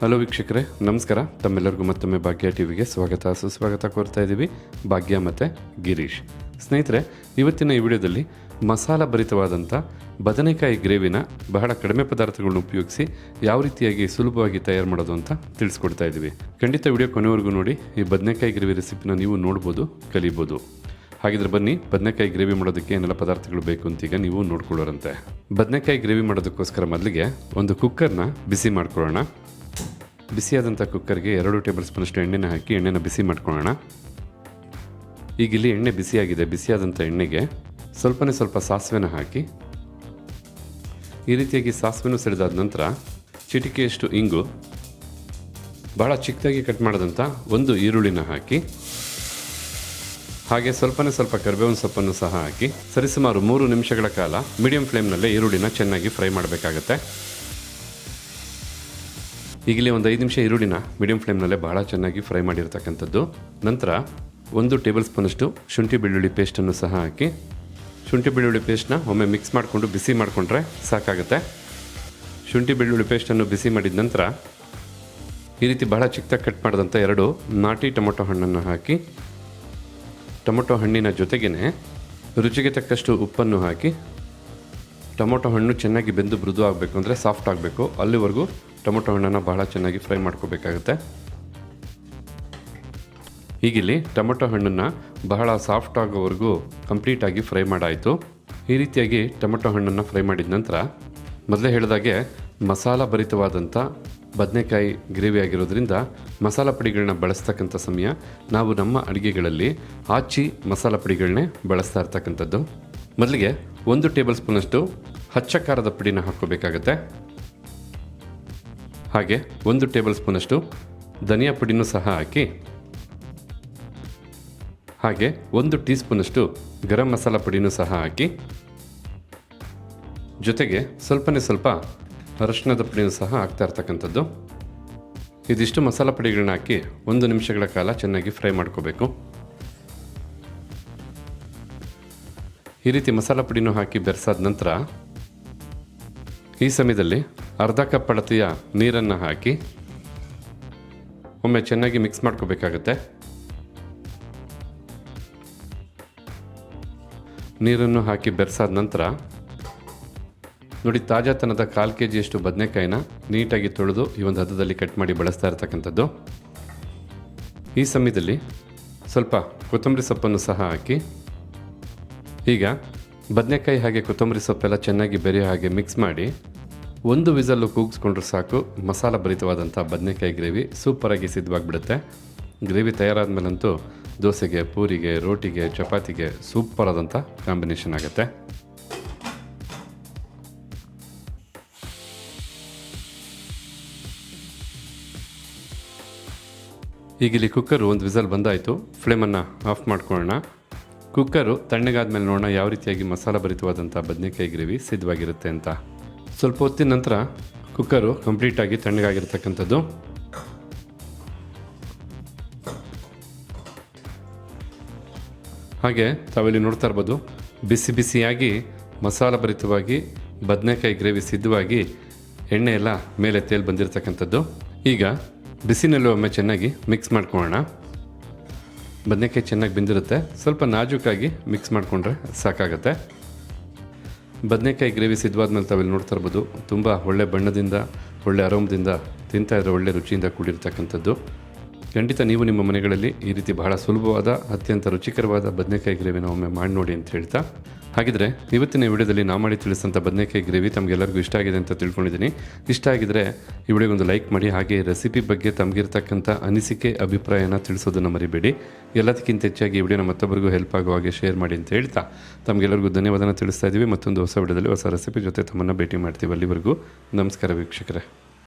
Hello ವೀಕ್ಷಕರೇ, ನಮಸ್ಕಾರ. ತಮ್ಮೆಲ್ಲರಿಗೂ ಮತ್ತೊಮ್ಮೆ ಭಾಗ್ಯ ಟಿವಿಗೆ ಸ್ವಾಗತ. ಸುಸ್ವಾಗತ ಕೋರ್ತಾ ಇದ್ದೀವಿ ಭಾಗ್ಯ ಮತ್ತು ಗಿರೀಶ್. ಸ್ನೇಹಿತರೆ, ಇವತ್ತಿನ ಈ ವಿಡಿಯೋದಲ್ಲಿ ಮಸಾಲ ಭರಿತವಾದಂಥ ಬದನೆಕಾಯಿ ಗ್ರೇವಿನ ಬಹಳ ಕಡಿಮೆ ಪದಾರ್ಥಗಳನ್ನು ಉಪಯೋಗಿಸಿ ಯಾವ ರೀತಿಯಾಗಿ ಸುಲಭವಾಗಿ ತಯಾರು ಮಾಡೋದು ಅಂತ ತಿಳಿಸ್ಕೊಡ್ತಾ ಇದ್ದೀವಿ ಖಂಡಿತ ವಿಡಿಯೋ ಕೊನೆವರೆಗೂ ನೋಡಿ, ಈ ಬದನೆಕಾಯಿ ಗ್ರೇವಿ ರೆಸಿಪಿನ ನೀವು ನೋಡ್ಬೋದು, ಕಲಿಬೋದು. ಹಾಗಿದ್ರೆ ಬನ್ನಿ, ಬದನೆಕಾಯಿ ಗ್ರೇವಿ ಮಾಡೋದಕ್ಕೆ ಏನೆಲ್ಲ ಪದಾರ್ಥಗಳು ಬೇಕು ಅಂತ ಈಗ ನೀವು ನೋಡ್ಕೊಳ್ಳೋರಂತೆ. ಬದನೆಕಾಯಿ ಗ್ರೇವಿ ಮಾಡೋದಕ್ಕೋಸ್ಕರ ಮೊದಲಿಗೆ ಒಂದು ಕುಕ್ಕರ್ನ ಬಿಸಿ ಮಾಡ್ಕೊಳ್ಳೋಣ. ಬಿಸಿಯಾದಂಥ ಕುಕ್ಕರ್ಗೆ ಎರಡು ಟೇಬಲ್ ಸ್ಪೂನಷ್ಟು ಎಣ್ಣೆನ ಹಾಕಿ ಎಣ್ಣೆನ ಬಿಸಿ ಮಾಡ್ಕೊಳ್ಳೋಣ. ಈಗ ಇಲ್ಲಿ ಎಣ್ಣೆ ಬಿಸಿಯಾಗಿದೆ. ಬಿಸಿಯಾದಂಥ ಎಣ್ಣೆಗೆ ಸ್ವಲ್ಪನೇ ಸ್ವಲ್ಪ ಸಾಸಿವೆನ ಹಾಕಿ, ಈ ರೀತಿಯಾಗಿ ಸಾಸಿವೆನೂ ಸಿಡಿದಾದ ನಂತರ ಚಿಟಿಕೆಯಷ್ಟು ಇಂಗು ಭಾಳ ಚಿಕ್ಕದಾಗಿ ಕಟ್ ಮಾಡಿದಂಥ ಒಂದು ಈರುಳ್ಳಿನ ಹಾಕಿ, ಹಾಗೆ ಸ್ವಲ್ಪನೇ ಸ್ವಲ್ಪ ಕರಿಬೇವಿನ ಸೊಪ್ಪನ್ನು ಸಹ ಹಾಕಿ, ಸರಿಸುಮಾರು ಮೂರು ನಿಮಿಷಗಳ ಕಾಲ ಮೀಡಿಯಂ ಫ್ಲೇಮ್ನಲ್ಲೇ ಈರುಳ್ಳಿನ ಚೆನ್ನಾಗಿ ಫ್ರೈ ಮಾಡಬೇಕಾಗತ್ತೆ. ಈಗಲೇ ಒಂದು ಐದು ನಿಮಿಷ ಈರುಳ್ಳಿನ ಮೀಡಿಯಂ ಫ್ಲೇಮ್ನಲ್ಲೇ ಬಹಳ ಚೆನ್ನಾಗಿ ಫ್ರೈ ಮಾಡಿರ್ತಕ್ಕಂಥದ್ದು. ನಂತರ ಒಂದು ಟೇಬಲ್ ಸ್ಪೂನಷ್ಟು ಶುಂಠಿ ಬೆಳ್ಳುಳ್ಳಿ ಪೇಸ್ಟನ್ನು ಸಹ ಹಾಕಿ, ಶುಂಠಿ ಬೆಳ್ಳುಳ್ಳಿ ಪೇಸ್ಟ್ನ ಒಮ್ಮೆ ಮಿಕ್ಸ್ ಮಾಡಿಕೊಂಡು ಬಿಸಿ ಮಾಡಿಕೊಂಡ್ರೆ ಸಾಕಾಗುತ್ತೆ. ಶುಂಠಿ ಬೆಳ್ಳುಳ್ಳಿ ಪೇಸ್ಟನ್ನು ಬಿಸಿ ಮಾಡಿದ ನಂತರ ಈ ರೀತಿ ಬಹಳ ಚಿಕ್ಕದಾಗಿ ಕಟ್ ಮಾಡಿದಂಥ ಎರಡು ನಾಟಿ ಟೊಮೊಟೊ ಹಣ್ಣನ್ನು ಹಾಕಿ, ಟೊಮೊಟೊ ಹಣ್ಣಿನ ಜೊತೆಗೇ ರುಚಿಗೆ ತಕ್ಕಷ್ಟು ಉಪ್ಪನ್ನು ಹಾಕಿ, ಟೊಮೊಟೊ ಹಣ್ಣು ಚೆನ್ನಾಗಿ ಬೆಂದು ಮೃದು ಆಗಬೇಕು ಅಂದರೆ ಸಾಫ್ಟ್ ಆಗಬೇಕು. ಅಲ್ಲಿವರೆಗೂ ಟೊಮೊಟೊ ಹಣ್ಣನ್ನು ಬಹಳ ಚೆನ್ನಾಗಿ ಫ್ರೈ ಮಾಡ್ಕೋಬೇಕಾಗುತ್ತೆ. ಹೀಗಿಲ್ಲಿ ಟೊಮೊಟೊ ಹಣ್ಣನ್ನು ಬಹಳ ಸಾಫ್ಟ್ ಆಗೋವರೆಗೂ ಕಂಪ್ಲೀಟಾಗಿ ಫ್ರೈ ಮಾಡಾಯಿತು. ಈ ರೀತಿಯಾಗಿ ಟೊಮೊಟೊ ಹಣ್ಣನ್ನು ಫ್ರೈ ಮಾಡಿದ ನಂತರ ಮೊದಲೇ ಹೇಳಿದಾಗೆ ಮಸಾಲ ಭರಿತವಾದಂಥ ಬದನೆಕಾಯಿ ಗ್ರೇವಿ ಆಗಿರೋದ್ರಿಂದ ಮಸಾಲ ಪುಡಿಗಳನ್ನ ಬಳಸ್ತಕ್ಕಂಥ ಸಮಯ ನಾವು ನಮ್ಮ ಅಡುಗೆಗಳಲ್ಲಿ ಆಚಿ ಮಸಾಲ ಪುಡಿಗಳನ್ನೇ ಬಳಸ್ತಾ ಇರ್ತಕ್ಕಂಥದ್ದು. ಮೊದಲಿಗೆ ಒಂದು ಟೇಬಲ್ ಸ್ಪೂನಷ್ಟು ಹಚ್ಚ ಖಾರದ ಪುಡಿನ ಹಾಕ್ಕೋಬೇಕಾಗತ್ತೆ. ಹಾಗೆ ಒಂದು ಟೇಬಲ್ ಸ್ಪೂನಷ್ಟು ಧನಿಯಾ ಪುಡಿನೂ ಸಹ ಹಾಕಿ. ಹಾಗೆ ಒಂದು ಟೀ ಸ್ಪೂನಷ್ಟು ಗರಂ ಮಸಾಲ ಪುಡಿನೂ ಸಹ ಹಾಕಿ. ಜೊತೆಗೆ ಸ್ವಲ್ಪನೇ ಸ್ವಲ್ಪ ಅರಶಿನದ ಪುಡಿನೂ ಸಹ ಹಾಕ್ತಾ ಇರ್ತಕ್ಕಂಥದ್ದು. ಇದಿಷ್ಟು ಮಸಾಲ ಪುಡಿಗಳನ್ನ ಹಾಕಿ ಒಂದು ನಿಮಿಷಗಳ ಕಾಲ ಚೆನ್ನಾಗಿ ಫ್ರೈ ಮಾಡ್ಕೋಬೇಕು. ಈ ರೀತಿ ಮಸಾಲ ಪುಡಿನೂ ಹಾಕಿ ಬೆರೆಸಾದ ನಂತರ ಈ ಸಮಯದಲ್ಲಿ ಅರ್ಧ ಕಪ್ ಅಳತೆಯ ನೀರನ್ನು ಹಾಕಿ, ಒಮ್ಮೆ ಚೆನ್ನಾಗಿ ಮಿಕ್ಸ್ ಮಾಡ್ಕೋಬೇಕಾಗತ್ತೆ. ನೀರನ್ನು ಹಾಕಿ ಬೆರೆಸಾದ ನಂತರ, ನೋಡಿ ತಾಜಾತನದ ಕಾಲು ಕೆ ಜಿಯಷ್ಟು ಬದನೆಕಾಯಿನ ನೀಟಾಗಿ ತೊಳೆದು ಈ ಒಂದು ಹದದಲ್ಲಿ ಕಟ್ ಮಾಡಿ ಬಳಸ್ತಾ ಇರ್ತಕ್ಕಂಥದ್ದು. ಈ ಸಮಯದಲ್ಲಿ ಸ್ವಲ್ಪ ಕೊತ್ತಂಬರಿ ಸೊಪ್ಪನ್ನು ಸಹ ಹಾಕಿ, ಈಗ ಬದನೆಕಾಯಿ ಹಾಗೆ ಕೊತ್ತಂಬರಿ ಸೊಪ್ಪೆಲ್ಲ ಚೆನ್ನಾಗಿ ಬೆರೆಯೋ ಹಾಗೆ ಮಿಕ್ಸ್ ಮಾಡಿ ಒಂದು ವಿಸಲ್ಲು ಕೂಗಿಸ್ಕೊಂಡ್ರೆ ಸಾಕು. ಮಸಾಲ ಭರಿತವಾದಂಥ ಬದನೆಕಾಯಿ ಗ್ರೇವಿ ಸೂಪರಾಗಿ ಸಿದ್ಧವಾಗಿಬಿಡುತ್ತೆ. ಗ್ರೇವಿ ತಯಾರಾದ ಮೇಲಂತೂ ದೋಸೆಗೆ, ಪೂರಿಗೆ, ರೋಟಿಗೆ, ಚಪಾತಿಗೆ ಸೂಪರ್ ಆದಂಥ ಕಾಂಬಿನೇಷನ್ ಆಗುತ್ತೆ. ಈಗ ಕುಕ್ಕರು ಒಂದು ವಿಸಲ್ ಬಂದಾಯಿತು. ಫ್ಲೇಮನ್ನು ಆಫ್ ಮಾಡ್ಕೊಳ್ಳೋಣ. ಕುಕ್ಕರು ತಣ್ಣಗಾದ ಮೇಲೆ ನೋಡೋಣ ಯಾವ ರೀತಿಯಾಗಿ ಮಸಾಲ ಭರಿತವಾದಂಥ ಬದನೆಕಾಯಿ ಗ್ರೇವಿ ಸಿದ್ಧವಾಗಿರುತ್ತೆ ಅಂತ. ಸ್ವಲ್ಪ ಹೊತ್ತಿನ ನಂತರ ಕುಕ್ಕರು ಕಂಪ್ಲೀಟಾಗಿ ತಣ್ಣಗಾಗಿರ್ತಕ್ಕಂಥದ್ದು. ಹಾಗೆ ತಾವಿಲ್ಲಿ ನೋಡ್ತಾ ಇರ್ಬೋದು, ಬಿಸಿ ಬಿಸಿಯಾಗಿ ಮಸಾಲ ಭರಿತವಾಗಿ ಬದನೆಕಾಯಿ ಗ್ರೇವಿ ಸಿದ್ಧವಾಗಿ ಎಣ್ಣೆ ಎಲ್ಲ ಮೇಲೆ ತೇಲ್ ಬಂದಿರತಕ್ಕಂಥದ್ದು. ಈಗ ಬಿಸಿನಲ್ಲಿ ಒಮ್ಮೆ ಚೆನ್ನಾಗಿ ಮಿಕ್ಸ್ ಮಾಡ್ಕೊಳ್ಳೋಣ. ಬದನೆಕಾಯಿ ಚೆನ್ನಾಗಿ ಬೆಂದಿರುತ್ತೆ. ಸ್ವಲ್ಪ ನಾಜೂಕಾಗಿ ಮಿಕ್ಸ್ ಮಾಡಿಕೊಂಡ್ರೆ ಸಾಕಾಗತ್ತೆ. ಬದನೆಕಾಯಿ ಗ್ರೇವಿ ಸಿದ್ಧವಾದ್ಮೇಲೆ ತಾವೆಲ್ಲ ನೋಡ್ತಾ ಇರ್ಬೋದು. ತುಂಬ ಒಳ್ಳೆ ಬಣ್ಣದಿಂದ, ಒಳ್ಳೆ ಅರೋಮದಿಂದ ತಿಂತಾ ಇದ್ರೆ ಒಳ್ಳೆ ರುಚಿಯಿಂದ ಕೂಡಿರ್ತಕ್ಕಂಥದ್ದು. ಖಂಡಿತ ನೀವು ನಿಮ್ಮ ಮನೆಗಳಲ್ಲಿ ಈ ರೀತಿ ಬಹಳ ಸುಲಭವಾದ, ಅತ್ಯಂತ ರುಚಿಕರವಾದ ಬದನೆಕಾಯಿ ಗ್ರೇವಿನ ಒಮ್ಮೆ ಮಾಡಿ ನೋಡಿ ಅಂತ ಹೇಳ್ತಾ, ಹಾಗಿದ್ರೆ ಇವತ್ತಿನ ವಿಡಿಯೋದಲ್ಲಿ ನಾ ಮಾಡಿ ತಿಳಿಸಿದಂಥ ಬದನೆಕಾಯಿ ಗ್ರೇವಿ ತಮಗೆಲ್ಲರಿಗೂ ಇಷ್ಟ ಆಗಿದೆ ಅಂತ ತಿಳ್ಕೊಂಡಿದ್ದೀನಿ. ಇಷ್ಟ ಆಗಿದ್ರೆ ಈ ವಿಡಿಯೋಗೊಂದು ಲೈಕ್ ಮಾಡಿ, ಹಾಗೆ ರೆಸಿಪಿ ಬಗ್ಗೆ ತಮಗಿರ್ತಕ್ಕಂಥ ಅನಿಸಿಕೆ, ಅಭಿಪ್ರಾಯನ ತಿಳಿಸೋದನ್ನು ಮರಿಬೇಡಿ. ಎಲ್ಲದಕ್ಕಿಂತ ಹೆಚ್ಚಾಗಿ ಈ ವಿಡಿಯೋನ ಮತ್ತೊಬ್ಬರಿಗೂ ಹೆಲ್ಪ್ ಆಗುವ ಹಾಗೆ ಶೇರ್ ಮಾಡಿ ಅಂತ ಹೇಳ್ತಾ, ತಮಗೆಲ್ಲರಿಗೂ ಧನ್ಯವಾದನ ತಿಳಿಸ್ತಾ ಇದ್ದೀವಿ. ಮತ್ತೊಂದು ಹೊಸ ವಿಡಿಯೋದಲ್ಲಿ ಹೊಸ ರೆಸಿಪಿ ಜೊತೆ ತಮ್ಮನ್ನು ಭೇಟಿ ಮಾಡ್ತೀವಿ ಅಲ್ಲಿವರೆಗೂ. ನಮಸ್ಕಾರ ವೀಕ್ಷಕರೇ.